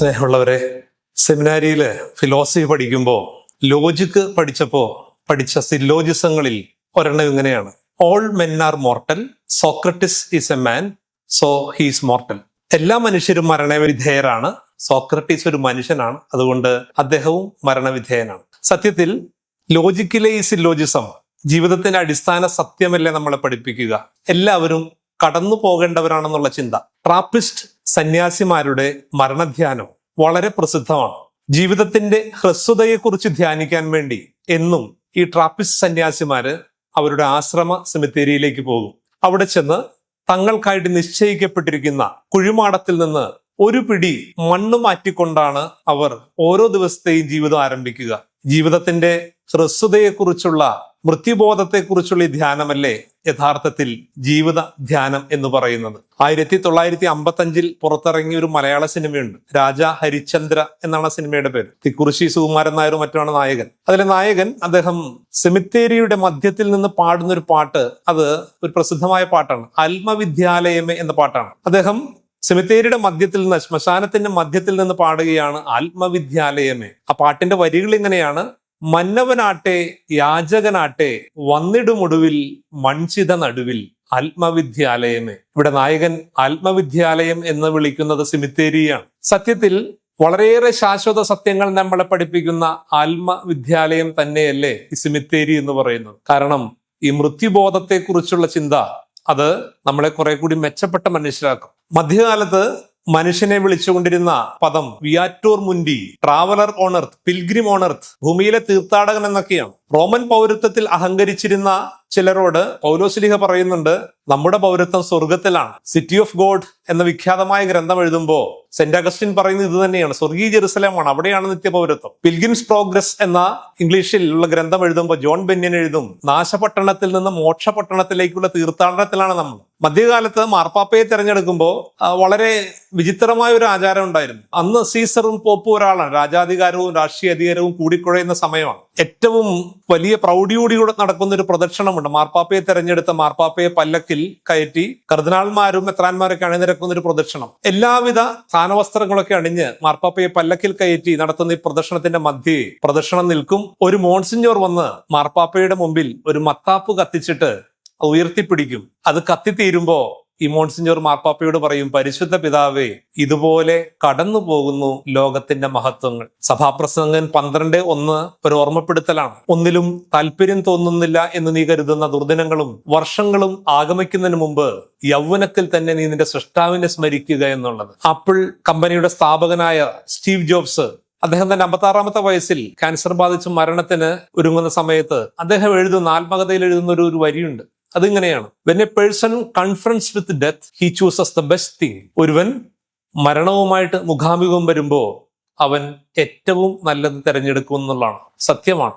സ്നേഹമുള്ളവരെ സെമിനാരിയിൽ ഫിലോസഫി പഠിക്കുമ്പോൾ ലോജിക്ക് പഠിച്ചപ്പോൾ പഠിച്ച സില്ലോജിസങ്ങളിൽ ഒരെണ്ണം ഇങ്ങനെയാണ്. All men are mortal Socrates is a man so he's mortal എല്ലാ മനുഷ്യരും മരണവിധേയരാണ്. സോക്രട്ടീസ് ഒരു മനുഷ്യനാണ്. അതുകൊണ്ട് അദ്ദേഹവും മരണവിധേയനാണ്. സത്യത്തിൽ ലോജിക്കിലെ ഈ സില്ലോജിസം ജീവിതത്തിന്റെ അടിസ്ഥാന സത്യമല്ലേ നമ്മളെ പഠിപ്പിക്കുക? എല്ലാവരും കടന്നു പോകേണ്ടവരാണെന്നുള്ള ചിന്ത. ട്രാപ്പിസ്റ്റ് സന്യാസിമാരുടെ മരണധ്യാനം വളരെ പ്രസിദ്ധമാണ്. ജീവിതത്തിന്റെ ഹ്രസ്വതയെക്കുറിച്ച് ധ്യാനിക്കാൻ വേണ്ടി എന്നും ഈ ട്രാപ്പിസ്റ്റ് സന്യാസിമാര് അവരുടെ ആശ്രമ സെമിത്തേരിയിലേക്ക് പോകും. അവിടെ ചെന്ന് തങ്ങൾക്കായിട്ട് നിശ്ചയിക്കപ്പെട്ടിരിക്കുന്ന കുഴിമാടത്തിൽ നിന്ന് ഒരു പിടി മണ്ണ് മാറ്റിക്കൊണ്ടാണ് അവർ ഓരോ ദിവസത്തെയും ജീവിതം ആരംഭിക്കുക. ജീവിതത്തിന്റെ ഹ്രസ്വതയെക്കുറിച്ചുള്ള മൃത്യുബോധത്തെക്കുറിച്ചുള്ള ഈ ധ്യാനമല്ലേ യഥാർത്ഥത്തിൽ ജീവിത ധ്യാനം എന്ന് പറയുന്നത്? ആയിരത്തി തൊള്ളായിരത്തി അമ്പത്തി അഞ്ചിൽ പുറത്തിറങ്ങിയ ഒരു മലയാള സിനിമയുണ്ട്. രാജ ഹരിചന്ദ്ര എന്നാണ് സിനിമയുടെ പേര്. തിക്കുറിശി സുകുമാരൻ നായരും മറ്റുമാണ് നായകൻ. അതിലെ നായകൻ അദ്ദേഹം സെമിത്തേരിയുടെ മധ്യത്തിൽ നിന്ന് പാടുന്ന ഒരു പാട്ട്. അത് ഒരു പ്രസിദ്ധമായ പാട്ടാണ്. ആത്മവിദ്യാലയമേ എന്ന പാട്ടാണ്. അദ്ദേഹം സെമിത്തേരിയുടെ മധ്യത്തിൽ നിന്ന് ശ്മശാനത്തിന്റെ മധ്യത്തിൽ നിന്ന് പാടുകയാണ് ആത്മവിദ്യാലയമേ. ആ പാട്ടിന്റെ വരികൾ ഇങ്ങനെയാണ്. മന്നവനാട്ടെ യാചകനാട്ടെ വന്നിടുമൊടുവിൽ മൺചിത നടുവിൽ ആത്മവിദ്യാലയമേ. ഇവിടെ നായകൻ ആത്മവിദ്യാലയം എന്ന് വിളിക്കുന്നത് സിമിത്തേരിയാണ്. സത്യത്തിൽ വളരെയേറെ ശാശ്വത സത്യങ്ങൾ നമ്മളെ പഠിപ്പിക്കുന്ന ആത്മവിദ്യാലയം തന്നെയല്ലേ ഈ സിമിത്തേരി എന്ന് പറയുന്നത്. കാരണം ഈ മൃത്യുബോധത്തെക്കുറിച്ചുള്ള ചിന്ത അത് നമ്മളെ കുറെ കൂടി മെച്ചപ്പെട്ട മനുഷ്യരാക്കും. മധ്യകാലത്ത് മനുഷ്യനെ വിളിച്ചുകൊണ്ടിരുന്ന പദം വിയാറ്റൂർ മുൻഡി ട്രാവലർ ഓണർത്ത് പിൽഗ്രിം ഓണർത്ത് ഭൂമിയിലെ തീർത്ഥാടകൻ എന്നൊക്കെയാണ്. റോമൻ പൗരത്വത്തിൽ അഹങ്കരിച്ചിരുന്ന ചിലരോട് പൗലോസ്ലിഹ പറയുന്നുണ്ട് നമ്മുടെ പൗരത്വം സ്വർഗത്തിലാണ് സിറ്റി ഓഫ് ഗോഡ് എന്ന വിഖ്യാതമായ ഗ്രന്ഥം എഴുതുമ്പോൾ സെന്റ് അഗസ്റ്റിൻ പറയുന്നത് ഇത് തന്നെയാണ്. സ്വർഗീയ ജെറുസലേമാണ് അവിടെയാണ് നിത്യപൗരത്വം പിൽഗിംസ് പ്രോഗ്രസ് എന്ന ഇംഗ്ലീഷിൽ ഉള്ള ഗ്രന്ഥം എഴുതുമ്പോൾ ജോൺ ബെന്യൻ എഴുതും നാശപട്ടണത്തിൽ നിന്ന് മോക്ഷപട്ടണത്തിലേക്കുള്ള തീർത്ഥാടനത്തിലാണ് നമ്മൾ. മധ്യകാലത്ത് മാർപ്പാപ്പയെ തിരഞ്ഞെടുക്കുമ്പോൾ വളരെ വിചിത്രമായ ഒരു ആചാരം ഉണ്ടായിരുന്നു. അന്ന് സീസറും പോപ്പും ഒരാളാണ്. രാജാധികാരവും രാഷ്ട്രീയ അധികാരവും കൂടിക്കുഴയുന്ന സമയമാണ്. ഏറ്റവും വലിയ പ്രൗഢിയോടുകൂടെ നടക്കുന്ന ഒരു പ്രദക്ഷിണമുണ്ട് മാർപ്പാപ്പയെ തെരഞ്ഞെടുത്ത മാർപ്പാപ്പയെ പല്ലക്കിൽ കയറ്റി കർദിനാൾമാരും മെത്രാന്മാരൊക്കെ അണിനിരക്കുന്ന ഒരു പ്രദക്ഷിണം എല്ലാവിധ സ്ഥാനവസ്ത്രങ്ങളൊക്കെ അണിഞ്ഞ് മാർപ്പാപ്പയെ പല്ലക്കിൽ കയറ്റി നടത്തുന്ന ഈ പ്രദക്ഷിണത്തിന്റെ മധ്യേ പ്രദക്ഷിണം നിൽക്കും. ഒരു മോൺസിഞ്ഞോർ വന്ന് മാർപ്പാപ്പയുടെ മുമ്പിൽ ഒരു മത്താപ്പ് കത്തിച്ചിട്ട് ഉയർത്തിപ്പിടിക്കും. അത് കത്തിത്തീരുമ്പോ ഈ മോൺസിഞ്ഞോർ മാർപ്പാപ്പയോട് പറയും പരിശുദ്ധ പിതാവേ ഇതുപോലെ കടന്നു പോകുന്നു ലോകത്തിന്റെ മഹത്വങ്ങൾ. സഭാപ്രസംഗൻ പന്ത്രണ്ട് ഒന്ന് ഒരു ഓർമ്മപ്പെടുത്തലാണ്. ഒന്നിലും താല്പര്യം തോന്നുന്നില്ല എന്ന് നീ കരുതുന്ന ദുർദിനങ്ങളും വർഷങ്ങളും ആഗമിക്കുന്നതിന് മുമ്പ് യൗവനത്തിൽ തന്നെ നീ നിന്റെ സൃഷ്ടാവിനെ സ്മരിക്കുക എന്നുള്ളത്. ആപ്പിൾ കമ്പനിയുടെ സ്ഥാപകനായ സ്റ്റീവ് ജോബ്സ് അദ്ദേഹം തന്റെ അമ്പത്താറാമത്തെ വയസ്സിൽ ക്യാൻസർ ബാധിച്ച് മരണത്തിന് ഒരുങ്ങുന്ന സമയത്ത് അദ്ദേഹം എഴുതുന്ന ആത്മകഥയിൽ എഴുതുന്ന ഒരു വരിയുണ്ട്. അതിങ്ങനെയാണ്. When a person conference with death he chooses the best thing ഒരുവൻ മരണവുമായിട്ട് മുഖാമുഖം വരുമ്പോൾ അവൻ ഏറ്റവും നല്ലത് തിരഞ്ഞെടുക്കും എന്നുള്ളതാണ്. സത്യമാണ്.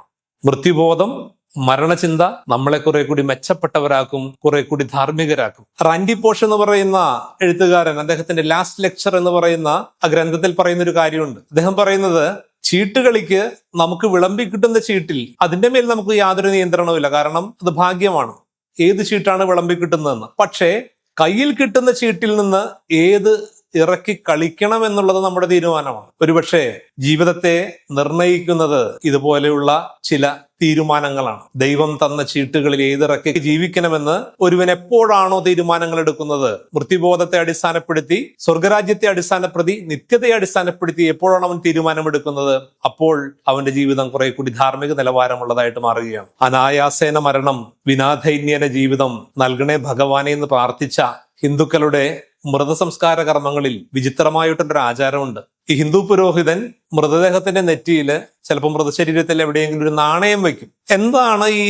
മൃത്യുബോധം മരണചിന്ത നമ്മളെ കുറെ കൂടി മെച്ചപ്പെട്ടവരാക്കും കുറെ കൂടി ധാർമ്മികരാക്കും. റാൻഡി പോഷ് എന്ന് പറയുന്ന എഴുത്തുകാരൻ അദ്ദേഹത്തിന്റെ ലാസ്റ്റ് ലെക്ചർ എന്ന് പറയുന്ന ആ ഗ്രന്ഥത്തിൽ പറയുന്ന ഒരു കാര്യമുണ്ട്. അദ്ദേഹം പറയുന്നത് ചീട്ടുകളിക്ക് നമുക്ക് വിളമ്പി കിട്ടുന്ന ചീട്ടിൽ അതിന്റെ മേൽ നമുക്ക് യാതൊരു നിയന്ത്രണവുമില്ല. കാരണം അത് ഭാഗ്യമാണ്. ഏത് ചീട്ടാണ് വിളമ്പി കിട്ടുന്നതെന്ന്. പക്ഷേ കയ്യിൽ കിട്ടുന്ന ചീട്ടിൽ നിന്ന് ഏത് ഇറക്കി കളിക്കണം എന്നുള്ളത് നമ്മുടെ തീരുമാനമാണ്. ഒരുപക്ഷെ ജീവിതത്തെ നിർണയിക്കുന്നത് ഇതുപോലെയുള്ള ചില തീരുമാനങ്ങളാണ്. ദൈവം തന്ന ചീട്ടുകളിൽ ഏതിറക്കി ജീവിക്കണമെന്ന് ഒരുവൻ എപ്പോഴാണോ തീരുമാനങ്ങൾ എടുക്കുന്നത്? മൃത്യുബോധത്തെ അടിസ്ഥാനപ്പെടുത്തി സ്വർഗരാജ്യത്തെ അടിസ്ഥാനപ്പെടുത്തി നിത്യതയെ അടിസ്ഥാനപ്പെടുത്തി എപ്പോഴാണ് അവൻ തീരുമാനമെടുക്കുന്നത്? അപ്പോൾ അവന്റെ ജീവിതം കുറെ കൂടി ധാർമ്മിക നിലവാരമുള്ളതായിട്ട് മാറുകയാണ്. അനായാസേന മരണം വിനാധൈന്യന ജീവിതം നൽകണേ ഭഗവാനെ എന്ന് പ്രാർത്ഥിച്ച ഹിന്ദുക്കളുടെ മൃതസംസ്കാര കർമ്മങ്ങളിൽ വിചിത്രമായിട്ടൊരു ആചാരമുണ്ട്. ഈ ഹിന്ദു പുരോഹിതൻ മൃതദേഹത്തിന്റെ നെറ്റിയിൽ ചിലപ്പോൾ മൃതശരീരത്തിൽ എവിടെയെങ്കിലും ഒരു നാണയം വെക്കും. എന്താണ് ഈ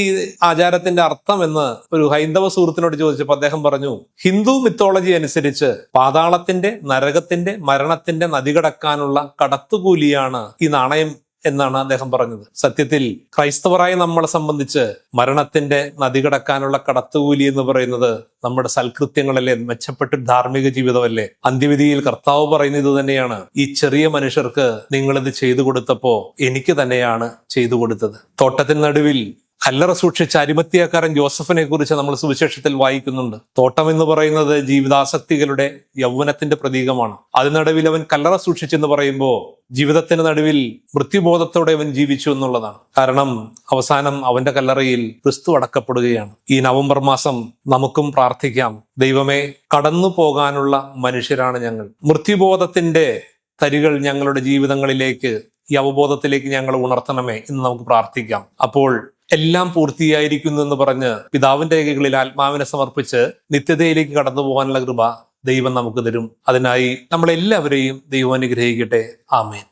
ആചാരത്തിന്റെ അർത്ഥം എന്ന് ഒരു ഹൈന്ദവ സുഹൃത്തിനോട് ചോദിച്ചപ്പോൾ അദ്ദേഹം പറഞ്ഞു ഹിന്ദു മിത്തോളജി അനുസരിച്ച് പാതാളത്തിന്റെ നരകത്തിന്റെ മരണത്തിന്റെ നദി കടക്കാനുള്ള കടത്തുകൂലിയാണ് ഈ നാണയം എന്നാണ് അദ്ദേഹം പറഞ്ഞത്. സത്യത്തിൽ ക്രൈസ്തവരായ നമ്മളെ സംബന്ധിച്ച് മരണത്തിന്റെ നദി കടക്കാനുള്ള കടത്തുകൂലി എന്ന് പറയുന്നത് നമ്മുടെ സൽകൃത്യങ്ങളല്ലേ മെച്ചപ്പെട്ട ധാർമ്മിക ജീവിതമല്ലേ? അന്ത്യവിധിയിൽ കർത്താവ് പറയുന്നത് തന്നെയാണ്. ഈ ചെറിയ മനുഷ്യർക്ക് നിങ്ങളിത് ചെയ്തു കൊടുത്തപ്പോ എനിക്ക് തന്നെയാണ് ചെയ്തു കൊടുത്തത്. തോട്ടത്തിന് നടുവിൽ കല്ലറ സൂക്ഷിച്ച അരിമത്തിയക്കാരൻ ജോസഫിനെ കുറിച്ച് നമ്മൾ സുവിശേഷത്തിൽ വായിക്കുന്നുണ്ട്. തോട്ടം എന്ന് പറയുന്നത് ജീവിതാസക്തികളുടെ യൗവനത്തിന്റെ പ്രതീകമാണ്. അതിനടുവിൽ അവൻ കല്ലറ സൂക്ഷിച്ചെന്ന് പറയുമ്പോൾ ജീവിതത്തിന് നടുവിൽ മൃത്യുബോധത്തോടെ അവൻ ജീവിച്ചു എന്നുള്ളതാണ്. കാരണം അവസാനം അവന്റെ കല്ലറയിൽ ക്രിസ്തു അടക്കപ്പെടുകയാണ്. ഈ നവംബർ മാസം നമുക്കും പ്രാർത്ഥിക്കാം. ദൈവമേ കടന്നു പോകാനുള്ള മനുഷ്യരാണ് ഞങ്ങൾ. മൃത്യുബോധത്തിന്റെ തരികൾ ഞങ്ങളുടെ ജീവിതങ്ങളിലേക്ക് ഈ അവബോധത്തിലേക്ക് ഞങ്ങൾ ഉണർത്തണമേ എന്ന് നമുക്ക് പ്രാർത്ഥിക്കാം. അപ്പോൾ എല്ലാം പൂർത്തിയായിരിക്കുന്നു എന്ന് പറഞ്ഞ് പിതാവിന്റെ രേഖകളിൽ ആത്മാവിനെ സമർപ്പിച്ച് നിത്യതയിലേക്ക് കടന്നു പോകാനുള്ള കൃപ ദൈവം നമുക്ക് തരും. അതിനായി നമ്മളെല്ലാവരെയും ദൈവം അനുഗ്രഹിക്കട്ടെ. ആമേൻ.